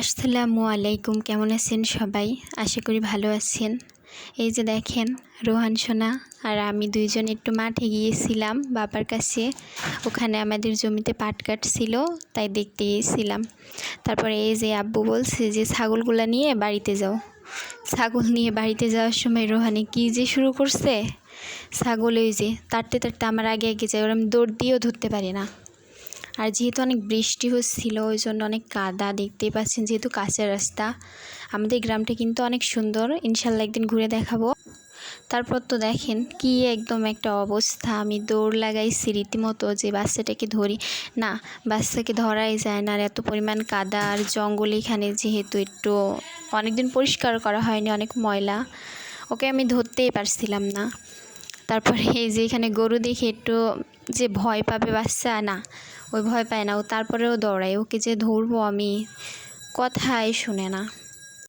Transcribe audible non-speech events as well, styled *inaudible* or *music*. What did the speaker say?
আসসালামু আলাইকুম, কেমন আছেন সবাই? আশা করি ভালো আছেন। এই যে দেখেন, রোহান সোনা আর আমি দুইজন একটু মাঠে গিয়েছিলাম বাবার কাছে। ওখানে আমাদের জমিতে পাট কাটছিল, তাই দেখতে গিয়েছিলাম। তারপরে এই যে আব্বু বলছে যে, ছাগলগুলা নিয়ে বাড়িতে যাও। ছাগল নিয়ে বাড়িতে যাওয়ার সময় রোহানি কী যে শুরু করছে? ছাগল ওই যে তাড়তে তাড়তে আমার আগে আগে যায় ওরা আমি দৌড় দিয়েও ধরতে পারি না। আর যেহেতু অনেক বৃষ্টি হচ্ছিল, ওই জন্য অনেক কাদা দেখতেই পাচ্ছেন যেহেতু কাঁচা রাস্তা। আমাদের গ্রামটা কিন্তু অনেক সুন্দর, ইনশাল্লাহ একদিন ঘুরে দেখাবো। তারপর তো দেখেন কি একদম একটা অবস্থা, আমি দৌড় লাগাইছি রীতিমতো যে বাচ্চাটাকে ধরি। না, বাচ্চাকে ধরাই যায় না আর এত পরিমাণ কাদা আর জঙ্গল এখানে যেহেতু একটু অনেকদিন পরিষ্কার করা হয়নি, অনেক ময়লা। ওকে আমি ধরতেই পারছিলাম না। তারপরে *laughs* এই যে এখানে গরু দেখে একটু যে ভয় পাবে বাচ্চা, না, ওই ভয় পায় না। ও তারপরেও দৌড়ায়। ওকে যে ধরবো আমি, কথাই শুনে না।